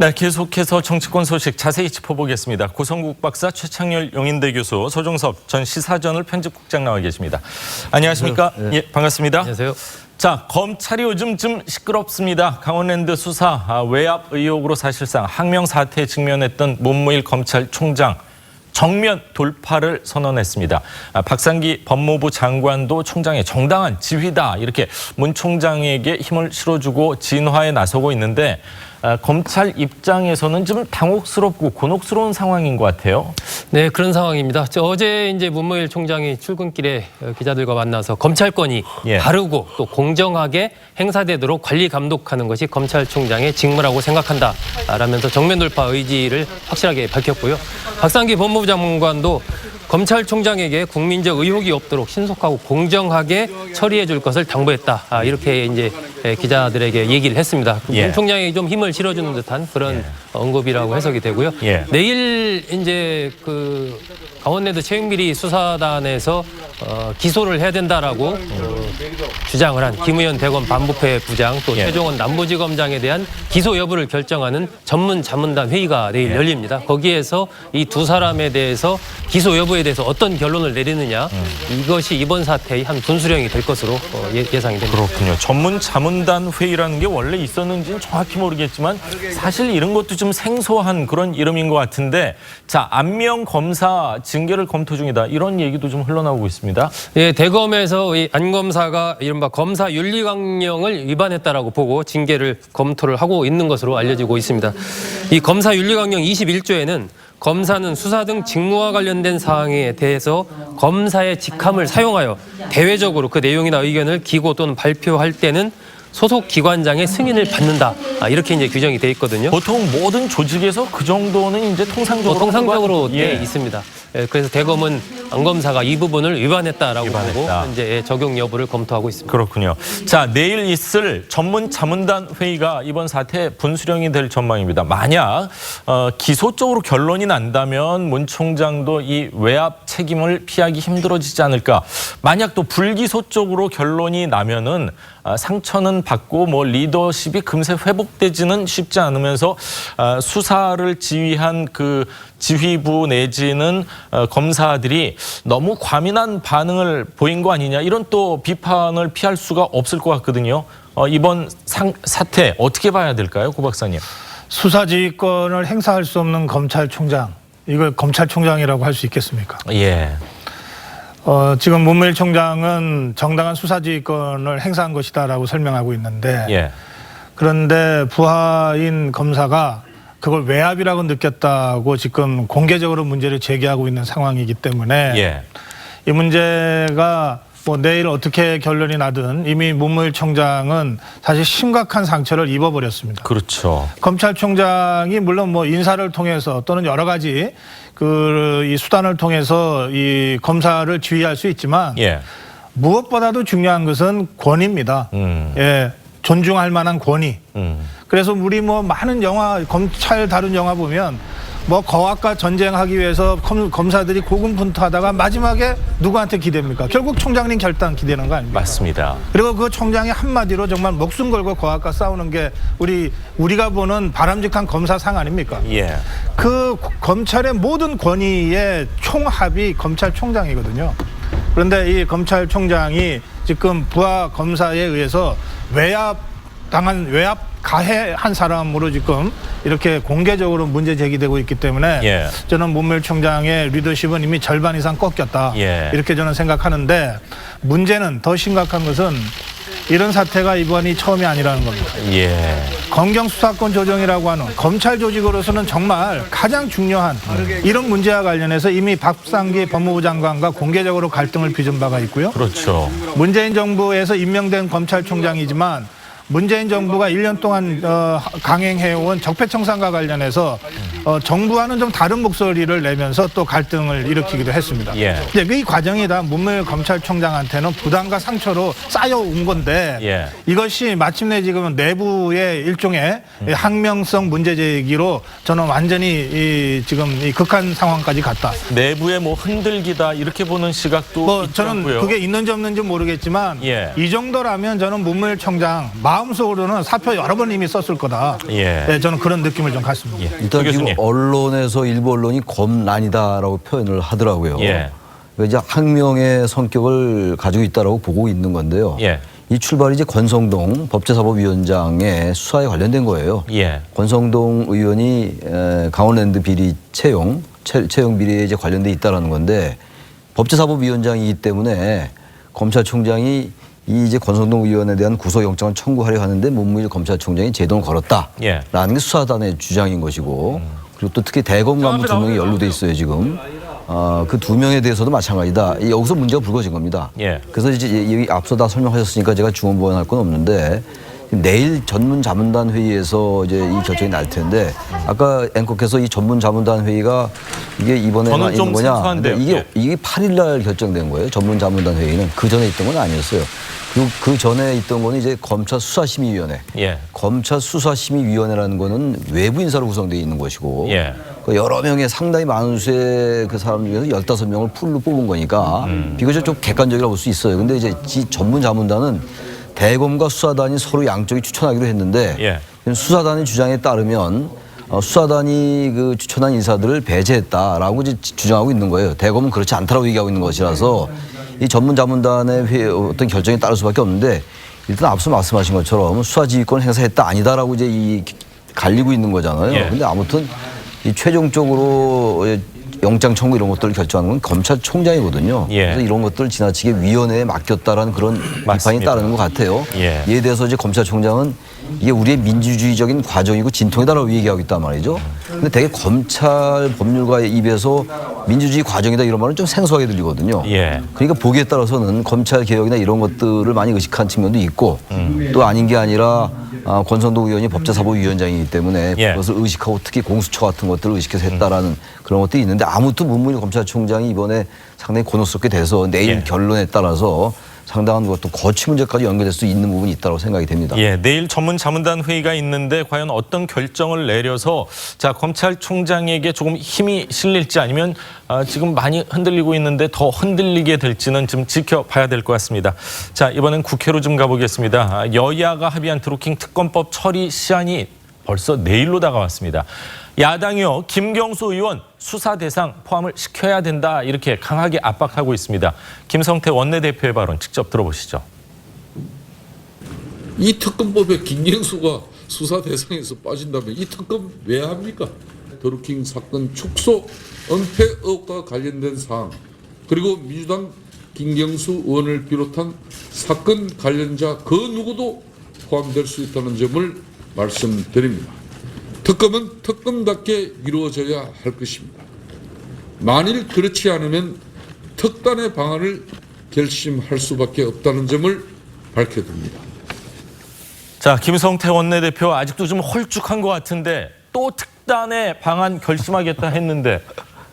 네, 계속해서 정치권 소식 자세히 짚어보겠습니다. 고성국 박사, 최창렬 용인대 교수, 소종섭 전 시사저널 편집국장 나와 계십니다. 안녕하십니까? 예, 반갑습니다. 안녕하세요. 자, 검찰이 요즘 좀 시끄럽습니다. 강원랜드 수사 아, 외압 의혹으로 사실상 항명 사태에 직면했던 문무일 검찰총장 정면 돌파를 선언했습니다. 아, 박상기 법무부 장관도 총장의 정당한 지휘다 이렇게 문 총장에게 힘을 실어주고 진화에 나서고 있는데 아, 검찰 입장에서는 좀 당혹스럽고 곤혹스러운 상황인 것 같아요. 네, 그런 상황입니다. 저 어제 이제 문무일 총장이 출근길에 어, 기자들과 만나서 검찰권이 예. 바르고 또 공정하게 행사되도록 관리 감독하는 것이 검찰총장의 직무라고 생각한다라면서 정면 돌파 의지를 확실하게 밝혔고요. 박상기 법무부 장관도 검찰총장에게 국민적 의혹이 없도록 신속하고 공정하게 처리해 줄 것을 당부했다. 아, 이렇게 이제 에, 기자들에게 얘기를 했습니다. 예. 문 총장이 좀 힘을 실어주는 듯한 그런 언급이라고 해석이 되고요. 예. 내일 이제 그 강원랜드 최영미리 수사단에서 어, 기소를 해야 된다라고 어, 주장을 한 김의원 대검 반부패 부장 또 예. 최종원 남부지검장에 대한 기소 여부를 결정하는 전문 자문단 회의가 내일 예. 열립니다. 거기에서 이 두 사람에 대해서 기소 여부에 대해서 어떤 결론을 내리느냐 음. 이것이 이번 사태의 한 분수령이 될 것으로 어, 예, 예상이 됩니다. 그렇군요. 전문 자문단 회의라는 게 원래 있었는지는 정확히 모르겠지만 사실 이런 것도 좀 생소한 그런 이름인 것 같은데 자 안명 검사 징계를 검토 중이다 이런 얘기도 좀 흘러나오고 있습니다. 예, 대검에서 이 안 검사가 이른바 검사 윤리 강령을 위반했다라고 보고 징계를 검토를 하고 있는 것으로 알려지고 있습니다. 이 검사 윤리 강령 21조에는 검사는 수사 등 직무와 관련된 사항에 대해서 검사의 직함을 사용하여 대외적으로 그 내용이나 의견을 기고 또는 발표할 때는 소속 기관장의 승인을 받는다. 아, 이렇게 이제 규정이 돼 있거든요. 보통 모든 조직에서 그 정도는 이제 통상적으로 뭐 통상적으로 돼 예. 있습니다. 예, 그래서 대검은 안 검사가 이 부분을 위반했다라고 위반했다. 보고 이제 적용 여부를 검토하고 있습니다. 그렇군요. 자 내일 있을 전문 자문단 회의가 이번 사태 분수령이 될 전망입니다. 만약 어, 기소 쪽으로 결론이 난다면 문 총장도 이 외압 책임을 피하기 힘들어지지 않을까. 만약 또 불기소 쪽으로 결론이 나면은 아, 상처는 받고 뭐 리더십이 금세 회복되지는 쉽지 않으면서 아, 수사를 지휘한 그 지휘부 내지는 어, 검사들이 너무 과민한 반응을 보인 거 아니냐 이런 또 비판을 피할 수가 없을 것 같거든요. 어, 이번 상, 사태 어떻게 봐야 될까요, 고 박사님? 수사지휘권을 행사할 수 없는 검찰총장 이걸 검찰총장이라고 할 수 있겠습니까? 예, 어, 지금 문무일 총장은 정당한 수사지휘권을 행사한 것이다라고 설명하고 있는데 예, 그런데 부하인 검사가 그걸 외압이라고 느꼈다고 지금 공개적으로 문제를 제기하고 있는 상황이기 때문에 예, 이 문제가 뭐 내일 어떻게 결론이 나든 이미 문무일 총장은 사실 심각한 상처를 입어버렸습니다. 그렇죠. 검찰총장이 물론 뭐 인사를 통해서 또는 여러 가지 그 이 수단을 통해서 이 검사를 지휘할 수 있지만 예, 무엇보다도 중요한 것은 권위입니다. 음, 예, 존중할 만한 권위. 음, 그래서 우리 뭐 많은 영화 검찰 다룬 영화 보면 뭐 거학과 전쟁하기 위해서 검, 검사들이 고군분투하다가 마지막에 누구한테 기대입니까? 결국 총장님 결단 기대는 거 아닙니까? 맞습니다. 그리고 그 총장이 한마디로 정말 목숨 걸고 거학과 싸우는 게 우리 우리가 보는 바람직한 검사상 아닙니까? 예, 그 검찰의 모든 권위의 총합이 검찰총장이거든요. 그런데 이 검찰총장이 지금 부하 검사에 의해서 외압 당한 외압 가해한 사람으로 지금 이렇게 공개적으로 문제 제기되고 있기 때문에 예. 저는 문무일 총장의 리더십은 이미 절반 이상 꺾였다 예. 이렇게 저는 생각하는데 문제는 더 심각한 것은 이런 사태가 이번이 처음이 아니라는 겁니다. 예, 검경 수사권 조정이라고 하는 검찰 조직으로서는 정말 가장 중요한 이런 문제와 관련해서 이미 박상기 법무부 장관과 공개적으로 갈등을 빚은 바가 있고요. 그렇죠. 문재인 정부에서 임명된 검찰총장이지만 문재인 정부가 1년 동안 어, 강행해온 적폐청산과 관련해서 어, 정부와는 좀 다른 목소리를 내면서 또 갈등을 일으키기도 했습니다. 예. 이제 이 과정이 다 문무일 검찰총장한테는 부담과 상처로 쌓여온 건데 예. 이것이 마침내 지금 내부의 일종의 음. 항명성 문제 제기로 저는 완전히 이 지금 이 극한 상황까지 갔다. 내부에 뭐 흔들기다 이렇게 보는 시각도 뭐 있고요. 저는 그게 있는지 없는지 모르겠지만 예. 이 정도라면 저는 문무일 총장 마음 마음속으로는 사표 여러 번 이미 썼을 거다. 예. 네, 저는 그런 느낌을 좀 갖습니다. 일단 조 지금 교수님. 언론에서 일부 언론이 검난이다라고 표현을 하더라고요. 예. 그러니까 이제 학명의 성격을 가지고 있다라고 보고 있는 건데요. 예. 이 출발이 이제 권성동 법제사법위원장의 수사에 관련된 거예요. 예. 권성동 의원이 에, 강원랜드 비리 채용, 채, 채용 비리에 이제 관련돼 있다라는 건데 법제사법위원장이기 때문에 검찰총장이 이 이제 권성동 의원에 대한 구속영장을 청구하려 하는데 문무일 검찰총장이 제동을 걸었다라는 예. 게 수사단의 주장인 것이고 그리고 또 특히 대검 간부 두 명이 연루돼 있어요 지금. 아, 그 두 명에 대해서도 마찬가지다. 이 여기서 문제가 불거진 겁니다. 예. 그래서 이제 여기 앞서 다 설명하셨으니까 제가 중원보완할 건 없는데 내일 전문 자문단 회의에서 이제 이 결정이 날 텐데 아까 앵커께서 이 전문 자문단 회의가 이게 이번에만 저는 좀 있는 거냐? 생소한데요. 근데 이게 예. 이게 8일 날 결정된 거예요. 전문 자문단 회의는 그 전에 있던 건 아니었어요. 그리고 그 전에 있던 거는 이제 검찰 수사심의위원회. 예. 검찰 수사심의위원회라는 거는 외부 인사로 구성되어 있는 것이고 예. 그 여러 명의 상당히 많은 수의 그 사람 중에서 15명을 풀로 뽑은 거니까 음. 비교적 좀 객관적이라고 볼 수 있어요. 근데 이제 이 전문 자문단은 대검과 수사단이 서로 양쪽이 추천하기로 했는데 예. 수사단의 주장에 따르면 어, 수사단이 그 추천한 인사들을 배제했다라고 주장하고 있는 거예요. 대검은 그렇지 않다라고 얘기하고 있는 것이라서 이 전문 자문단의 회- 어떤 결정에 따를 수밖에 없는데 일단 앞서 말씀하신 것처럼 수사지휘권 행사했다 아니다라고 이제 이 갈리고 있는 거잖아요. 예. 근데 아무튼 이 최종적으로 영장 청구 이런 것들을 결정하는 건 검찰총장이거든요. 예. 그래서 이런 것들을 지나치게 위원회에 맡겼다라는 그런 비판이. 따르는 것 같아요. 예. 이에 대해서 이제 검찰총장은 이게 우리의 민주주의적인 과정이고 진통이다라고 얘기하고 있단 말이죠. 근데 되게 검찰 법률가의 입에서 민주주의 과정이다 이런 말은 좀 생소하게 들리거든요. 예. 그러니까 보기에 따라서는 검찰 개혁이나 이런 것들을 많이 의식한 측면도 있고 음. 또 아닌 게 아니라 아, 권성동 의원이 법제사법위원장이기 때문에 예. 그것을 의식하고 특히 공수처 같은 것들을 의식해서 했다라는 그런 것들이 있는데 아무튼 문무일 검찰총장이 이번에 상당히 곤혹스럽게 돼서 내일 예. 결론에 따라서 상당한 것도 거취 문제까지 연결될 수 있는 부분이 있다고 생각이 됩니다. 예, 내일 전문 자문단 회의가 있는데 과연 어떤 결정을 내려서 자 검찰총장에게 조금 힘이 실릴지 아니면 아, 지금 많이 흔들리고 있는데 더 흔들리게 될지는 좀 지켜봐야 될 것 같습니다. 자 이번엔 국회로 좀 가보겠습니다. 아, 여야가 합의한 드루킹 특검법 처리 시한이 벌써 내일로 다가왔습니다. 야당이요 김경수 의원 수사 대상 포함을 시켜야 된다 이렇게 강하게 압박하고 있습니다. 김성태 원내대표의 발언 직접 들어보시죠. 이 특검법에 김경수가 수사 대상에서 빠진다면 이 특검 왜 합니까? 더루킹 사건 축소 은폐 의혹과 관련된 사항 그리고 민주당 김경수 의원을 비롯한 사건 관련자 그 누구도 포함될 수 있다는 점을 말씀드립니다. 특검은 특검답게 이루어져야 할 것입니다. 만일 그렇지 않으면 특단의 방안을 결심할 수밖에 없다는 점을 밝혀둡니다. 자, 김성태 원내대표 아직도 좀 홀쭉한 것 같은데 또 특단의 방안 결심하겠다 했는데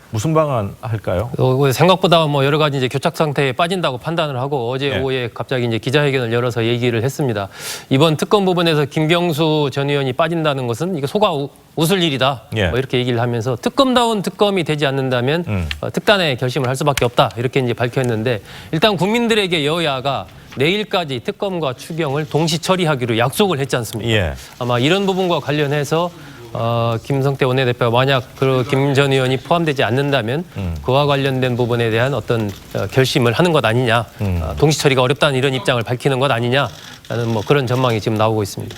무슨 방안 할까요? 어, 생각보다 뭐 여러 가지 이제 교착 상태에 빠진다고 판단을 하고 어제 네. 오후에 갑자기 이제 기자회견을 열어서 얘기를 했습니다. 이번 특검 부분에서 김경수 전 의원이 빠진다는 것은 이거 속아 우- 웃을 일이다. 예. 뭐 이렇게 얘기를 하면서 특검다운 특검이 되지 않는다면 음. 어, 특단의 결심을 할 수밖에 없다. 이렇게 이제 밝혔는데 일단 국민들에게 여야가 내일까지 특검과 추경을 동시 처리하기로 약속을 했지 않습니까? 예. 아마 이런 부분과 관련해서 어, 김성태 원내대표가 만약 그 김 전 의원이 포함되지 않는다면 그와 관련된 부분에 대한 어떤 어, 결심을 하는 것 아니냐, 어, 동시 처리가 어렵다는 이런 입장을 밝히는 것 아니냐라는 뭐 그런 전망이 지금 나오고 있습니다.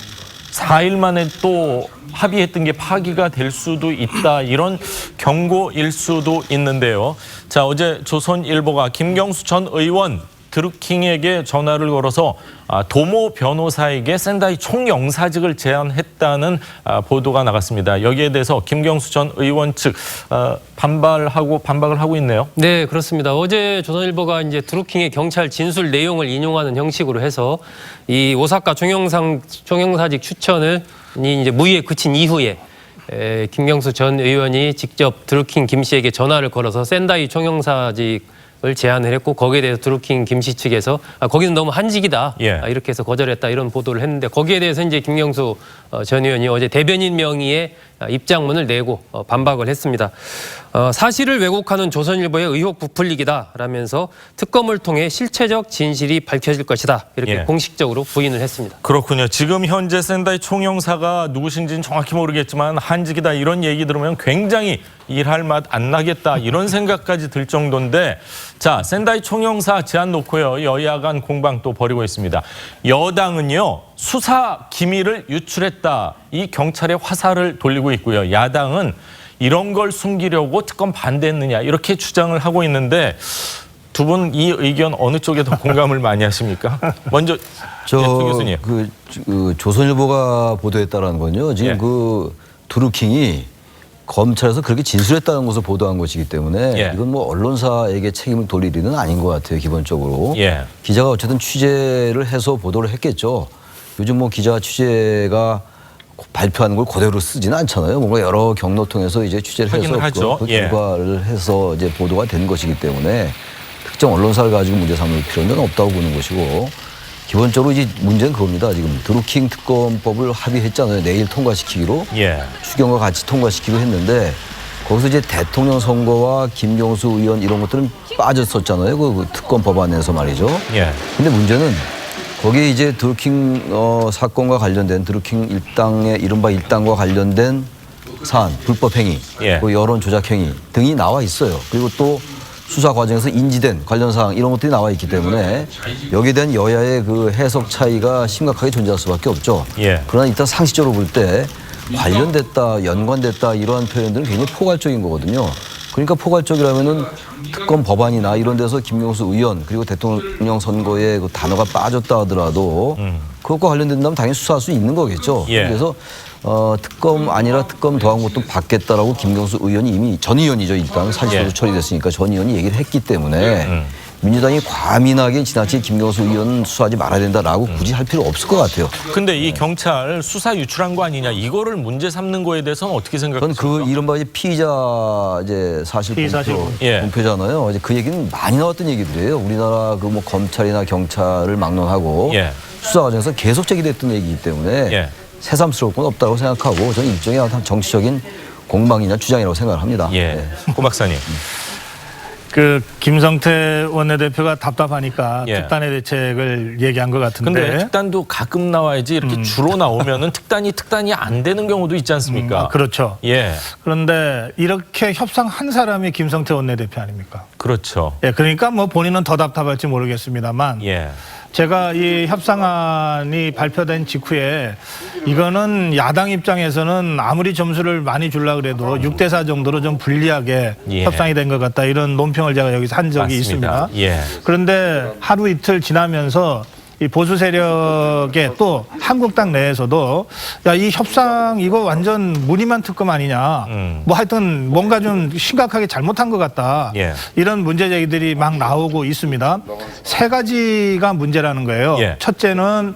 4일 만에 또 합의했던 게 파기가 될 수도 있다 이런 경고일 수도 있는데요. 자 어제 조선일보가 김경수 전 의원 드루킹에게 전화를 걸어서 아, 도모 변호사에게 샌다이 총영사직을 제안했다는 아, 보도가 나갔습니다. 여기에 대해서 김경수 전 의원 측 아, 반발하고 반박을 하고 있네요. 네, 그렇습니다. 어제 조선일보가 이제 드루킹의 경찰 진술 내용을 인용하는 형식으로 해서 이 오사카 총영상 총영사직 추천을 이 이제 무의에 그친 이후에 에, 김경수 전 의원이 직접 드루킹 김 씨에게 전화를 걸어서 샌다이 총영사직 을 제안을 했고 거기에 대해서 드루킹 김씨 측에서 아, 거기는 너무 한직이다 예. 아, 이렇게 해서 거절했다 이런 보도를 했는데 거기에 대해서 이제 김경수 어, 전 의원이 어제 대변인 명의의 입장문을 내고 어, 반박을 했습니다. 어, 사실을 왜곡하는 조선일보의 의혹 부풀리기다라면서 특검을 통해 실체적 진실이 밝혀질 것이다 이렇게 예. 공식적으로 부인을 했습니다. 그렇군요. 지금 현재 센다이 총영사가 누구신지는 정확히 모르겠지만 한직이다 이런 얘기 들으면 굉장히 일할 맛 안 나겠다 이런 생각까지 들 정도인데 자 센다이 총영사 제안 놓고요 여야 간 공방 또 벌이고 있습니다. 여당은요 수사 기밀을 유출했다 이 경찰의 화살을 돌리고 있고요. 야당은 이런 걸 숨기려고 특검 반대했느냐 이렇게 주장을 하고 있는데 두 분 이 의견 어느 쪽에 더 공감을 많이 하십니까? 먼저 예, 조 교수님. 그, 그 조선일보가 보도했다라는 건요. 지금 예. 그 두루킹이 검찰에서 그렇게 진술했다는 것을 보도한 것이기 때문에 예. 이건 뭐 언론사에게 책임을 돌릴 일은 아닌 것 같아요. 기본적으로 예. 기자가 어쨌든 취재를 해서 보도를 했겠죠. 요즘 뭐 기자 취재가 발표하는 걸 그대로 쓰지는 않잖아요. 뭔가 여러 경로 통해서 이제 취재를 해서 하죠. 그, 그 예. 결과를 해서 이제 보도가 된 것이기 때문에 특정 언론사를 가지고 문제 삼을 필요는 없다고 보는 것이고 기본적으로 이제 문제는 그겁니다. 지금 드루킹 특검법을 합의했잖아요. 내일 통과시키기로 예. 추경과 같이 통과시키기로 했는데 거기서 이제 대통령 선거와 김경수 의원 이런 것들은 빠졌었잖아요. 그, 그 특검 법안에서 말이죠. 예. 근데 문제는 거기에 이제 드루킹 어, 사건과 관련된 드루킹 일당의 이른바 일당과 관련된 사안, 불법 행위, 예. 그 여론 조작 행위 등이 나와 있어요. 그리고 또 수사 과정에서 인지된 관련 사항 이런 것들이 나와 있기 때문에 여기에 대한 여야의 그 해석 차이가 심각하게 존재할 수밖에 없죠. 예. 그러나 일단 상식적으로 볼 때 관련됐다, 연관됐다 이러한 표현들은 굉장히 포괄적인 거거든요. 그러니까 포괄적이라면은 특검 법안이나 이런 데서 김용수 의원 그리고 대통령 선거에 그 단어가 빠졌다 하더라도 그것과 관련된다면 당연히 수사할 수 있는 거겠죠. 예. 그래서 어, 특검 아니라 특검 더한 것도 받겠다라고 김경수 의원이 이미 전 의원이죠 일단 사실로 예. 처리됐으니까 전 의원이 얘기를 했기 때문에 민주당이 과민하게 지나치게 김경수 의원 수사하지 말아야 된다라고 굳이 할 필요 없을 것 같아요. 근데 이 경찰 수사 유출한 거 아니냐 이거를 문제 삼는 거에 대해서는 어떻게 저는 생각하세요? 그 이른바 이제 피의자 이제 사실 피의 사실 공표, 공표. 예. 공표잖아요. 이제 그 얘기는 많이 나왔던 얘기들이에요. 우리나라 그 뭐 검찰이나 경찰을 막론하고 예. 수사 과정에서 계속 제기됐던 얘기이기 때문에 예. 새삼스러울 건 없다고 생각하고 저는 일종의 어떤 정치적인 공방이나 주장이라고 생각을 합니다. 예. 네. 고 박사님. 그 김성태 원내대표가 답답하니까 예. 특단의 대책을 얘기한 것 같은데 근데 특단도 가끔 나와야지 이렇게 주로 나오면은 특단이 특단이 안 되는 경우도 있지 않습니까? 아, 그렇죠. 예. 그런데 이렇게 협상한 사람이 김성태 원내대표 아닙니까? 그렇죠. 예, 그러니까 뭐 본인은 더 답답할지 모르겠습니다만 예. 제가 이 협상안이 발표된 직후에 이거는 야당 입장에서는 아무리 점수를 많이 주려 그래도 6대 4 정도로 좀 불리하게 예. 협상이 된 것 같다 이런 논평을 제가 여기서 한 적이 맞습니다. 있습니다. 예. 그런데 하루 이틀 지나면서 이 보수 세력의 또 한국당 내에서도 야 이 협상 이거 완전 무늬만 특검 아니냐 음. 뭐 하여튼 뭔가 좀 심각하게 잘못한 것 같다 예. 이런 문제 제기들이 막 나오고 있습니다 세 가지가 문제라는 거예요 예. 첫째는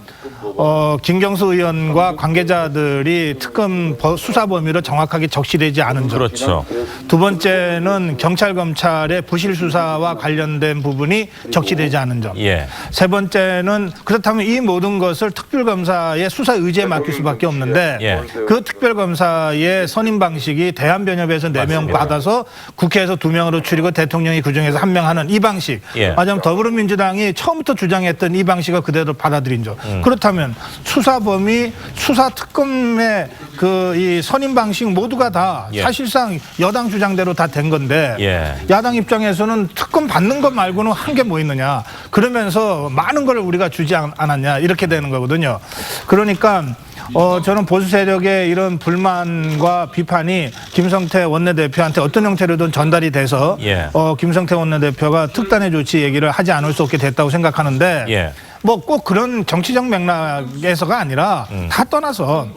어, 김경수 의원과 관계자들이 특검 버- 수사 범위로 정확하게 적시되지 않은 점 그렇죠. 두 번째는 경찰 검찰의 부실 수사와 관련된 부분이 적시되지 않은 점. 예. 세 번째는 그렇다면 이 모든 것을 특별검사의 수사 의지에 맡길 수밖에 없는데 예. 그 특별검사의 선임 방식이 대한변협에서 네 명 맞습니다. 받아서 국회에서 두 명으로 줄이고 대통령이 그 중에서 한 명 하는 이 방식. 예. 맞으면 더불어민주당이 처음부터 주장했던 이 방식을 그대로 받아들인 점. 음. 그렇다면 수사 범위, 수사 특검의 그 이 선임 방식 모두가 다 예. 사실상 여당 주장대로 다 된 건데 예. 야당 입장에서는 특검 받는 것 말고는 한 게 뭐 있느냐 그러면서 많은 걸 우리가 주지 않- 않았냐 이렇게 되는 거거든요. 그러니까 어 저는 보수 세력의 이런 불만과 비판이 김성태 원내대표한테 어떤 형태로든 전달이 돼서 예. 어 김성태 원내대표가 특단의 조치 얘기를 하지 않을 수 없게 됐다고 생각하는데 예. 뭐 꼭 그런 정치적 맥락에서가 아니라 음. 다 떠나서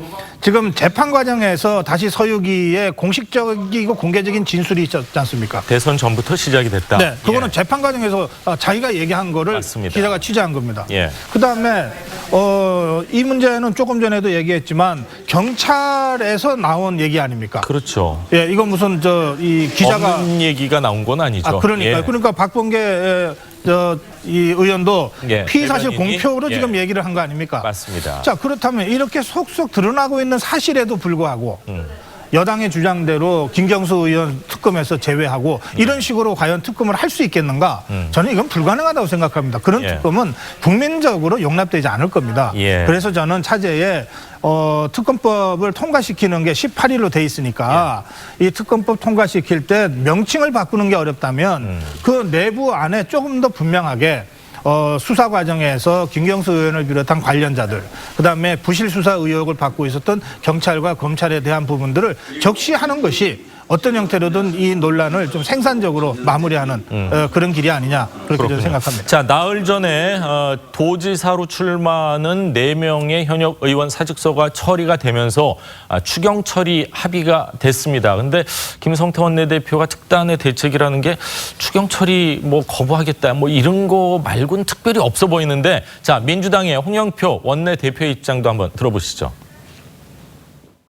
지금 재판 과정에서 다시 서유기에 공식적이고 공개적인 진술이 있었지 않습니까? 대선 전부터 시작이 됐다. 네, 그거는 예. 재판 과정에서 어, 자기가 얘기한 거를 맞습니다. 기자가 취재한 겁니다. 예. 그 다음에 어, 이 문제는 조금 전에도 얘기했지만 경찰에서 나온 얘기 아닙니까? 그렇죠. 예, 이건 무슨 저 이 기자가 없는 얘기가 나온 건 아니죠. 아 그러니까 예. 그러니까 박범계 저 이 의원도 예, 피의 사실 대변인이? 공표로 예. 지금 얘기를 한 거 아닙니까? 맞습니다. 자 그렇다면 이렇게 속속 드러나고 있는 사실에도 불구하고 음. 여당의 주장대로 김경수 의원 특검에서 제외하고 이런 식으로 과연 특검을 할 수 있겠는가? 저는 이건 불가능하다고 생각합니다. 그런 예. 특검은 국민적으로 용납되지 않을 겁니다. 예. 그래서 저는 차제에 어, 특검법을 통과시키는 게 18일로 돼 있으니까 이 특검법 통과시킬 때 명칭을 바꾸는 게 어렵다면 그 내부 안에 조금 더 분명하게 어, 수사 과정에서 김경수 의원을 비롯한 관련자들, 그 다음에 부실 수사 의혹을 받고 있었던 경찰과 검찰에 대한 부분들을 적시하는 것이 어떤 형태로든 이 논란을 좀 생산적으로 마무리하는 어, 그런 길이 아니냐 그렇게 저는 생각합니다. 자, 나흘 전에 어, 도지사로 출마하는 네명의 현역 의원 사직서가 처리가 되면서 아, 추경 처리 합의가 됐습니다. 근데 김성태 원내대표가 특단의 대책이라는 게 추경 처리 뭐 거부하겠다 뭐 이런 거 말고는 특별히 없어 보이는데 자, 민주당의 홍영표 원내대표의 입장도 한번 들어보시죠.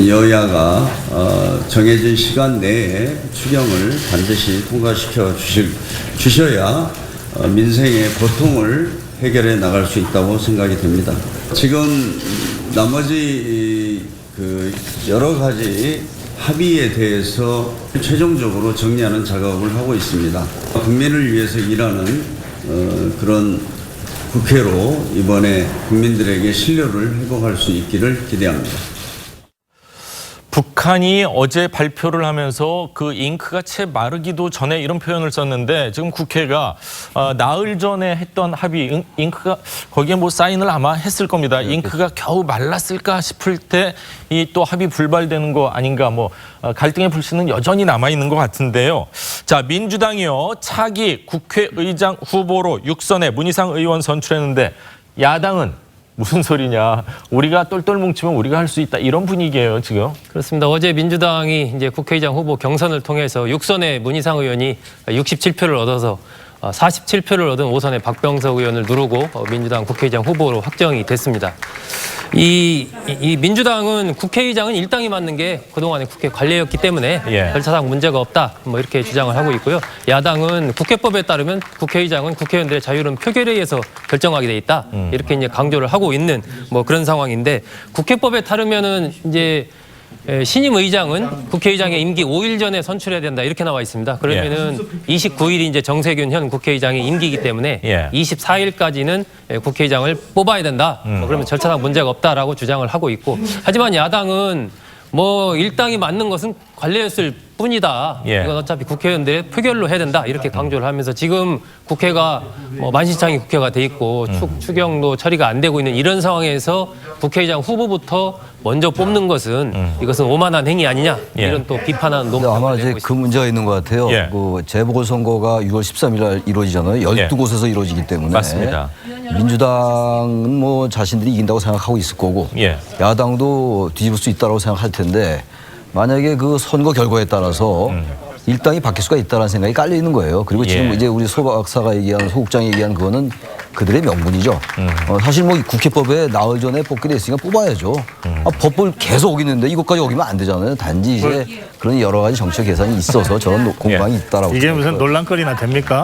여야가 어, 정해진 시간 내에 추경을 반드시 통과시켜 주실, 주셔야 어, 민생의 고통을 해결해 나갈 수 있다고 생각이 됩니다. 지금 나머지 이, 그 여러 가지 합의에 대해서 최종적으로 정리하는 작업을 하고 있습니다. 국민을 위해서 일하는 어, 그런 국회로 이번에 국민들에게 신뢰를 회복할 수 있기를 기대합니다. 북한이 어제 발표를 하면서 그 잉크가 채 마르기도 전에 이런 표현을 썼는데 지금 국회가 어, 나흘 전에 했던 합의 잉- 잉크가 거기에 뭐 사인을 아마 했을 겁니다. 잉크가 겨우 말랐을까 싶을 때 이 또 합의 불발되는 거 아닌가 뭐 어, 갈등의 불씨는 여전히 남아 있는 것 같은데요. 자 민주당이요 차기 국회의장 후보로 육선에 문희상 의원 선출했는데 야당은 무슨 소리냐 우리가 똘똘 뭉치면 우리가 할 수 있다 이런 분위기예요 지금. 그렇습니다. 어제 민주당이 이제 국회의장 후보 경선을 통해서 육선의 문희상 의원이 67표를 얻어서 47표를 얻은 오선의 박병석 의원을 누르고 어, 민주당 국회의장 후보로 확정이 됐습니다. 이, 이- 이 민주당은 국회의장은 일당이 맡는 게 그동안의 국회 관례였기 때문에 예. 절차상 문제가 없다 뭐 이렇게 주장을 하고 있고요. 야당은 국회법에 따르면 국회의장은 국회의원들의 자유로운 표결에 의해서 결정하게 돼 있다 이렇게 이제 강조를 하고 있는 뭐 그런 상황인데 국회법에 따르면은 이제 에, 신임 의장은 국회의장의 임기 5일 전에 선출해야 된다 이렇게 나와 있습니다. 그러면은 29일이 이제 정세균 현 국회의장의 임기이기 때문에 예. 24일까지는 국회의장을 뽑아야 된다. 음. 뭐 그러면 절차상 문제가 없다라고 주장을 하고 있고 하지만 야당은 뭐 일당이 맞는 것은 관례였을 뿐이다. 예. 이건 어차피 국회의원들의 표결로 해야 된다. 이렇게 강조를 하면서 지금 국회가 뭐 만신창이 국회가 돼 있고 음. 추, 추경도 처리가 안 되고 있는 이런 상황에서 국회의장 후보부터 먼저 뽑는 것은 이것은 오만한 행위 아니냐 음. 예. 이런 또 비판하는 근데 논평을 아마 내고 이제 있습니다. 그 문제가 있는 것 같아요. 예. 그 재보궐 선거가 6월 13일 날 이루어지잖아요. 12곳에서 이루어지기 때문에. 맞습니다. 민주당은 뭐 자신들이 이긴다고 생각하고 있을 거고 예. 야당도 뒤집을 수 있다고 생각할 텐데 만약에 그 선거 결과에 따라서 일당이 바뀔 수가 있다는 생각이 깔려 있는 거예요. 그리고 지금 예. 이제 우리 소 박사가 얘기한 소 국장이 얘기한 그거는 그들의 명분이죠. 어, 사실 뭐 국회법에 나흘 전에 뽑게 됐으니까 뽑아야죠. 아, 법을 계속 어기는데 이것까지 어기면 안 되잖아요. 단지 이제 그런 여러 가지 정치적 계산이 있어서 저런 노- 공방이 있다라고. 이게 무슨 생각해요. 논란거리나 됩니까?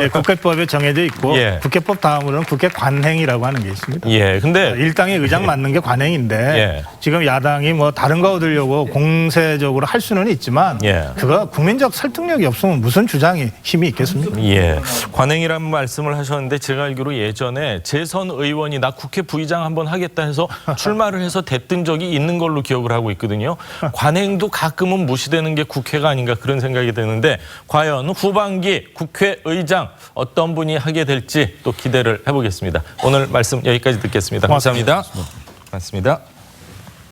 예, 국회법에 정해져 있고 예. 국회법 다음으로는 국회 관행이라고 하는 게 있습니다. 예, 근데 일당의 의장 맡는 게 관행인데 예. 지금 야당이 뭐 다른 거 얻으려고 공세적으로 할 수는 있지만 예. 그거 국민적 설득력이 없으면 무슨 주장이 힘이 있겠습니까? 예, 관행이라는 말씀을 하셨는데 제가 알기로 예전에 재선 의원이 나 국회 부의장 한번 하겠다 해서 출마를 해서 됐던 적이 있는 걸로 기억을 하고 있거든요. 관행도 가끔은 무시되는 게 국회가 아닌가 그런 생각이 드는데 과연 후반기 국회의장 어떤 분이 하게 될지 또 기대를 해보겠습니다. 오늘 말씀 여기까지 듣겠습니다. 감사합니다. 고맙습니다.